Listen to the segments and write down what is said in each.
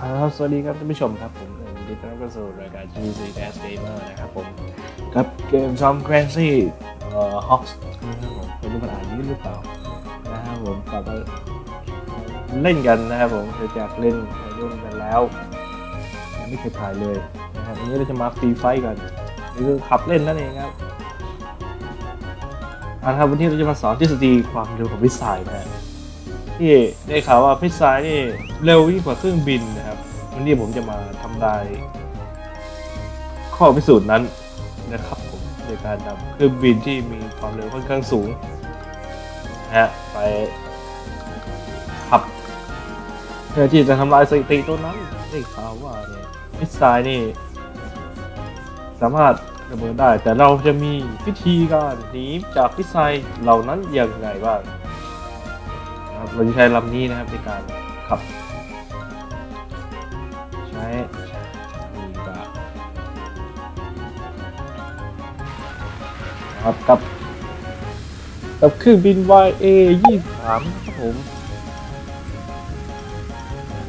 ครับสวัสดีครับท่านผู้ชมครับผมเอิญดีต้อนรับสู่รายการ GC Dash Gamer นะครับผมกับเกมซอมแครนซี่เอ่อฮอกส์นะครับผมไม่รู้มันอ่านยืดหรือเปล่านะครับผมกลับมาเล่นกันนะครับผมเกิดจากเล่นเล่นกันแล้วไม่เคยถ่ายเลยนะครับวันนี้เราจะมาฟรีไฟกันนี่คือขับเล่นนั่นเองครับเอาละครับวันนี้เราจะมาสอนทฤษฎีความเร็วของวิสัยนะที่ได้ข่าวว่าพิซซ่านี่เร็วยิ่งกว่าเครื่องบินนะ วันนี้ผมจะมาทำลาย ข้อพิสูจน์นั้นนะครับผมในการนำเครื่องบินที่มีความเร็วค่อนข้างสูงนะฮะไปขับเพื่อที่จะทำลายสถิติตัวนั้นได้ข่าวว่าเนี่ยพิซซ่านี่ สามารถระเบิดได้ แต่เราจะมีวิธีการหนีจากพิซซ่าเหล่านั้นอย่างไรบ้างนะครับเราจะใช้ลำนี้นะครับในการขับ ครับกับกับเครื่องบิน YA 23ครับผม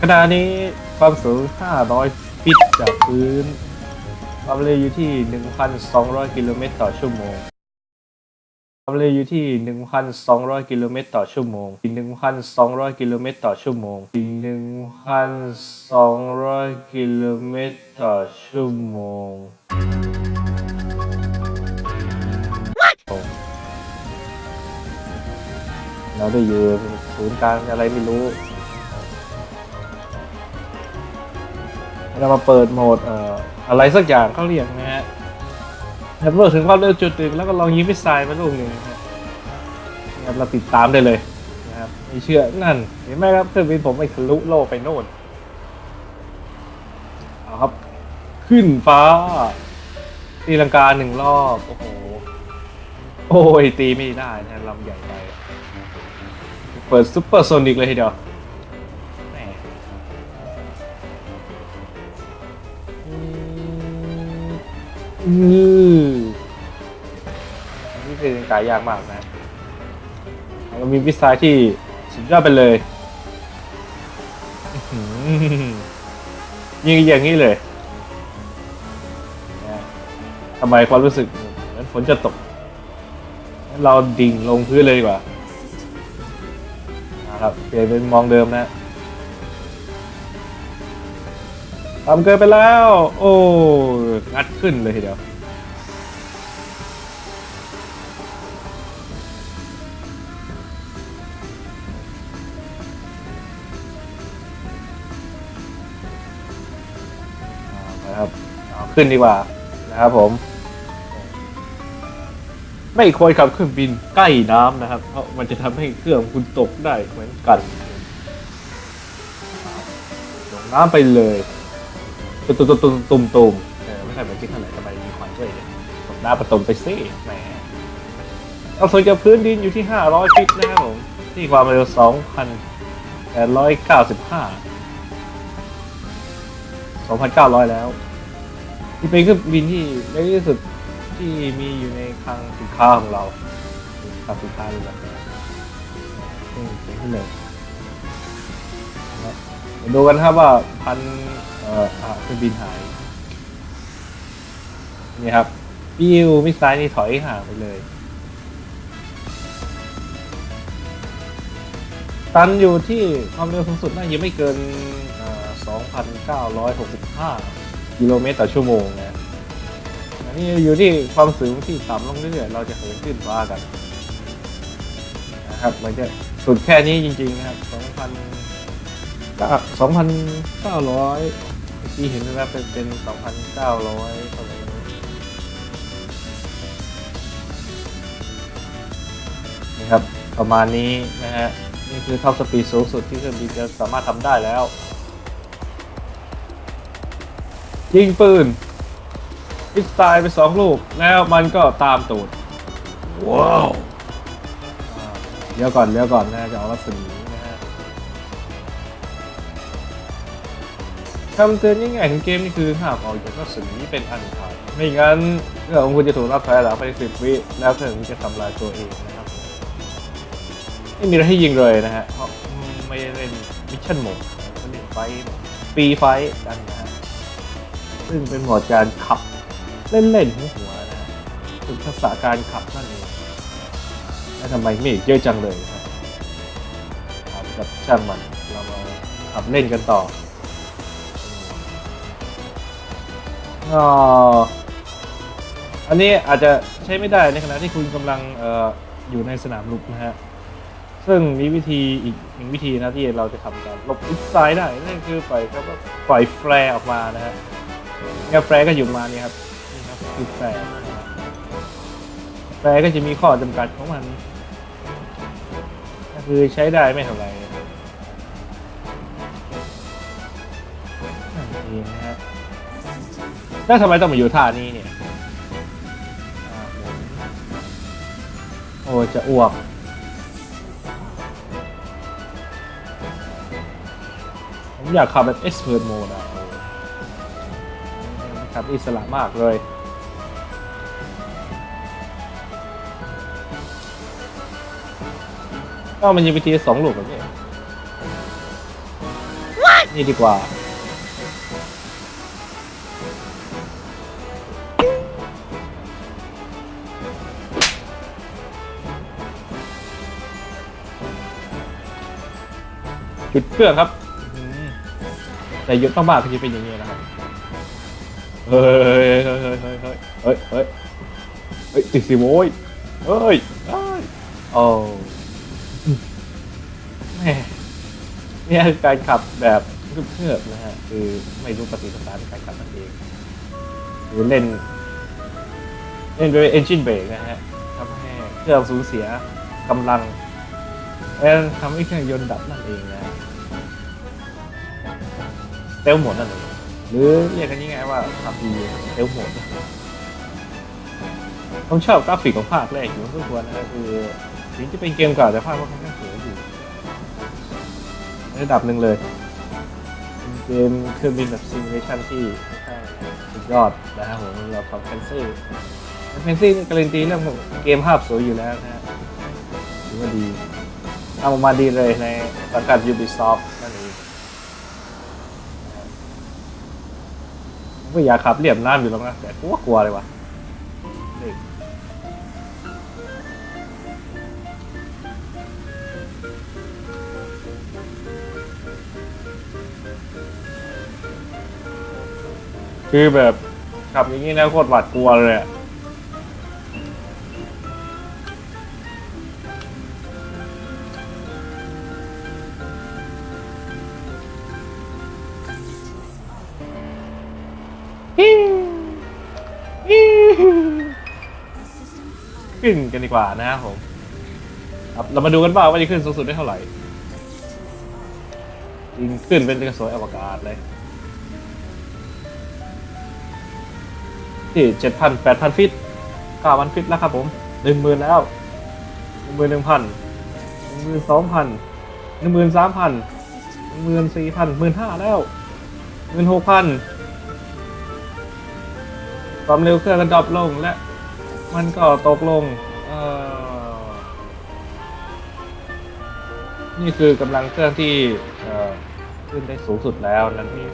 ขณะนี้ความสูง 500 ฟิตจากพื้น ความเร็วอยู่ที่ 1,200 กิโลเมตรต่อชั่วโมง ความเร็วอยู่ที่ 1,200 กิโลเมตรต่อชั่วโมง 1,200 กิโลเมตรต่อชั่วโมง 1,200 กิโลเมตรต่อชั่วโมง เราได้อยู่ศูนย์กลางอะไรไม่รู้ เรามาเปิดโหมดเอ่ออะไรสักอย่างเขาเรียกนะฮะแฮมเมอร์ถึงความเร็วจุดหนึ่งแล้วก็ลองยิงมิสไซล์มาลูกหนึ่งนะครับนะครับเราติดตามได้เลยนะครับไม่เชื่อนั่น เห็นไหมครับเครื่องบินผมไปทะลุโลกไปโน่นเอาครับ ขึ้นฟ้า ตีลังกาหนึ่งรอบ โอ้โห โอ้ยตีไม่ได้นะลำใหญ่ไป เปิดซุปเปอร์โซนิกเลยทีเดียวแหมอืมอันนี่เป็นกายยากมากนะเรามีวิสัยที่สุดยอดไปเลยอื้อหือยิงอย่างนี้เลยนะทำไมความรู้สึกเหมือนฝนจะตกงั้นเราดิ่งลงพื้นเลยดีกว่านะ ครับเปลี่ยนเป็นมองเดิมนะทำเกินไปแล้ว โอ้งัดขึ้นเลยทีเดียวนะครับขึ้นดีกว่านะครับผม ไม่ควรขับเครื่องบินใกล้น้ำนะครับ เพราะมันจะทำให้เครื่องคุณตกได้เหมือนกันลงน้ำไปเลยตุ่มตุ่มตุ่มตุ่มตุ่มไม่ใช่เหมือนที่ข้างไหนทำไมมีควันด้วยเนี่ยตกน้ำประตมไปซิแหมเราส่วนจากพื้นดินอยู่ที่ 500ฟิตนะครับผมที่ความเร็ว 2,895 2,900 แล้ว ที่เป็นเครื่องบินที่เล็กที่สุด ที่มีอยู่ในคลังสินค้าของเราคลังสินค้าเลยแบบนี้เป็นที่หนึ่งนะครับมาดูกันครับว่าพันเอ่อเครื่องบินหายนี่ครับปิ้วมิสไซล์นี่ถอยห่างไปเลย ตันอยู่ที่ความเร็วสูงสุดน่าจะไม่เกินเอ่อ2,965 กิโลเมตรต่อชั่วโมงนะ อันนี้อยู่ที่ความสูงที่ต่ำลงเรื่อยๆเราจะเหินขึ้นฟ้ากันนะครับมันจะสุดแค่นี้จริงๆนะครับ2,000ก็2,900ที่เห็นนะครับเป็นเป็น 2,900เท่าไรนี่ครับประมาณนี้นะฮะนี่คือท็อปสปีดสูงสุดที่เครื่องบินจะสามารถทำได้แล้ว ยิงปืน พิสไตล์ไปสองลูก แล้วมันก็ตามตูด ว้าวอ่าเดี๋ยวก่อนเดี๋ยวก่อนนะจะเอารัศมีนะฮะคำเตือนง่ายๆของเกมนี่คือห้ามออกจากรัศมีเป็นอันขาดไม่งั้นเครื่องของคุณจะถูกรับถอยหลังไปสิบวิแล้วเครื่องจะทำลายตัวเองนะครับไม่มีอะไรให้ยิงเลยนะฮะเพราะไม่ได้เล่นมิชชั่นโหมดเขาเล่นไฟปีไฟกันนะฮะซึ่งเป็นโหมดการขับ เล่นๆหัวหัวนะฮะฝึกทักษะการขับนั่นเองแล้วทำไมไม่เยอะจังเลยนะเอากับช่างมันเรามาขับเล่นกันต่ออ๋ออันนี้อาจจะใช้ไม่ได้ในขณะที่คุณกำลังออยู่ในสนามลุกนะฮะ ซึ่งมีวิธีอีกหนึ่งวิธีนะที่เราจะทำการหลบทิศซ้ายได้นั่นคือปล่อยครับปล่อยแฟร์ออกมานะฮะแฟร์ก็อยู่มาณนี้ครับนี่ครับ คือแฟร์นะครับแฟร์ก็จะมีข้อจำกัดของมัน ก็คือใช้ได้ไม่เท่าไหร่นั่นเองนะฮะแล้วทำไมต้องมาอยู่ท่านี้เนี่ยโอ้จะอ้วกผมอยากขับแบบ expert mode อะขับอิสระมากเลย ก็มันยังไปทีละสองลูกแบบนี้นี่ดีกว่า จุดเครื่องครับอืมแต่เยอะมากๆก็จะเป็นอย่างนี้นะครับ เฮ้ยเฮ้ยเฮ้ยเฮ้ยเฮ้ยเฮ้ยเฮ้ยเฮ้ยติดสิโว้ยเฮ้ยเฮ้ยโอ้ เนี่ยคือการขับแบบเพื่อบๆนะฮะคือไม่รู้ปฏิสัมพันธ์การขับนั่นเองหรือเล่นเล่นด้วย engine brake นะฮะทำให้เครื่องสูญเสียกำลังและทำให้เครื่องยนต์ดับนั่นเองนะเตลหมดนั่นเองหรือเรียกกันง่ายๆว่าขับดีเตลหมดผมชอบกราฟิกของภาคแรกอยู่ทุกคนนะคือถึงจะเป็นเกมเก่าแต่ภาพก็ค่อนข้างสวยอยู่ ระดับหนึ่งเลยเกมเครื่องบินแบบซิมูเลชันที่สุดยอดนะครับผมเราขับแฟนซี่แฟนซี่การันตีเรื่องเกมภาพสวยอยู่แล้วนะฮะถือว่าดีทำออกมาดีเลยในสังกัด Ubisoft นั่นเองผมก็อยากขับเรียบน้ำอยู่แล้วนะแต่กลัวกลัวเลยว่ะเด็ก คือแบบขับอย่างนี้นะโคตรหวาดกลัวเลยอะขึ้นกันดีกว่านะครับผมครับเรามาดูกันบ้างว่าจะขึ้นสูงสุดได้เท่าไหร่ยิงขึ้นเป็นกระสวยอวกาศเลย ที่เจ็ดพันแปดพันฟิตเก้าพันฟิตแล้วครับผมหนึ่งหมื่นแล้วหนึ่งหมื่นหนึ่งพันหนึ่งหมื่นสองพันหนึ่งหมื่นสามพันหนึ่งหมื่นสี่พันหมื่นห้าแล้วหมื่นหกพันความเร็วเครื่องก็ดรอปลงและมันก็ตกลงเออนี่คือกำลังเครื่องที่ขึ้นได้สูงสุดแล้วนั่นเอง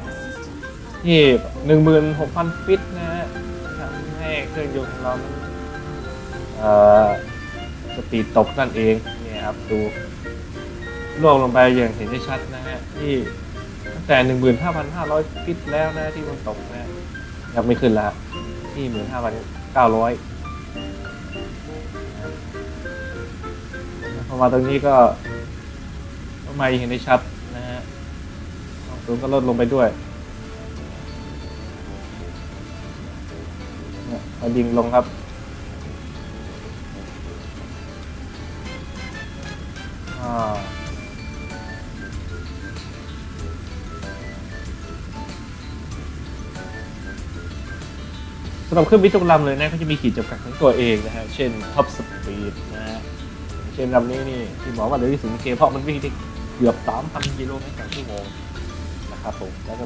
ที่หนึ่งหมื่นหกพันฟิตนะ เครื่องยนต์ของเรามันเอ่อสปีดตกนั่นเองเนี่ยครับดูล่วงลงไปอย่างเห็นได้ชัดนะฮะที่ตั้งแต่หนึ่งหมื่นห้าพันห้าร้อยฟิตแล้วนะที่มันตกนะยังไม่ขึ้นล้วที่หมื่นห้าพันเก้าร้อยพอมาตรงนี้ก็ก็มเห็นได้ชัดนะฮะมสูงก็ลดลงไปด้วย เนี่ยพอดิ่งลงครับ อ่า สำหรับเครื่องบินทุกลำเลยนะก็จะมีขีดจำกัดของตัวเองนะฮะ เช่น top speed นะฮะ เช่นลำนี้นี่ที่หมอว่าเร็วที่สุดเกมเพราะมันวิ่งได้เกือบ 3,000 กิโลเมตรต่อชั่วโมงนะครับผม แล้วก็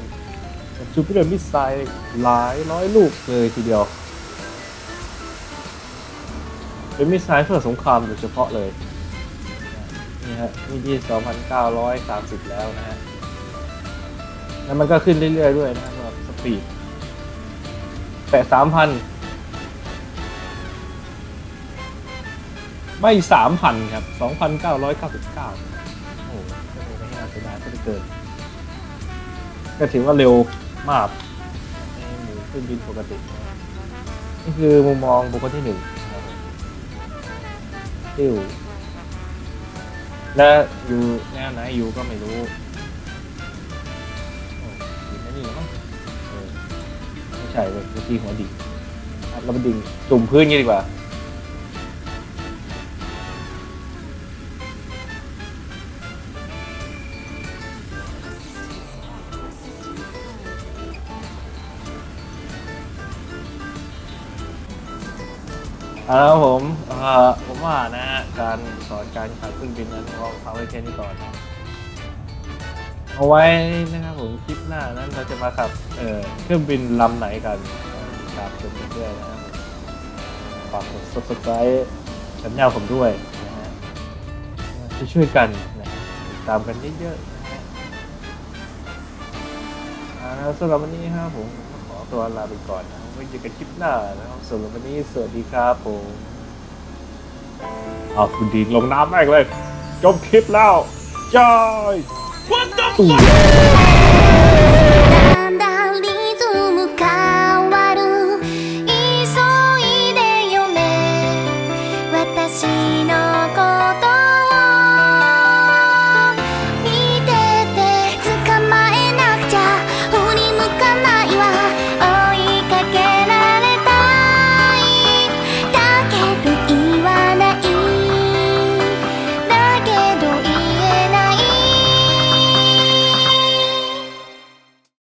จูปิเตอร์มิสไซล์หลายร้อยลูกเลยทีเดียว เป็นมิสไซล์เพื่อสงครามโดยเฉพาะเลย นี่ฮะนี่ที่2,930 แล้วนะฮะ แล้วมันก็ขึ้นเรื่อยๆด้วยนะครับสำหรับสปีดแปะสามพันไม่สามพันครับสองพันเก้าร้เก้าสิบเก้าโอ้โหไม่น่าเสียดายก็จะเกิน ก็ถือว่าเร็วมากในหมู่เครื่องบินปกติ นี่คือมุมมองบุคคลที่หนึ่ง ติ้วและอยู่แนวไหนอยู่ก็ไม่รู้โอ้อยู่ในนี่แล้วมั้งเออไม่ใช่เว้ยเมื่อกี้หัวดิ่งอะเราไปดิ่งจุ่มพื้นงี้ดีกว่าเอาละครับผมเอ่อผม ว่านะฮะการสอนการขับเครื่องบินนั้นเราเอาไว้แค่นี้ก่อนนะเอาไว้นะครับผมคลิปหน้านั้นเราจะมาขับเอ่อเครื่องบินลำไหนกันติดตามชมกันด้วยนะครับฝากกด subscribe ช่องผมด้วยนะฮะจะช่วยกันนะติดตามกันเยอะๆนะฮะสำหรับวันนี้ครับผมขอตัวลาไปก่อนนะไว้เจอกันคลิปหน้านะครับสำหรับวันนี้สวัสดีครับผม เอาคุณดีลงน้ำแม่งเลย จบคลิปแล้วจอย What the fuck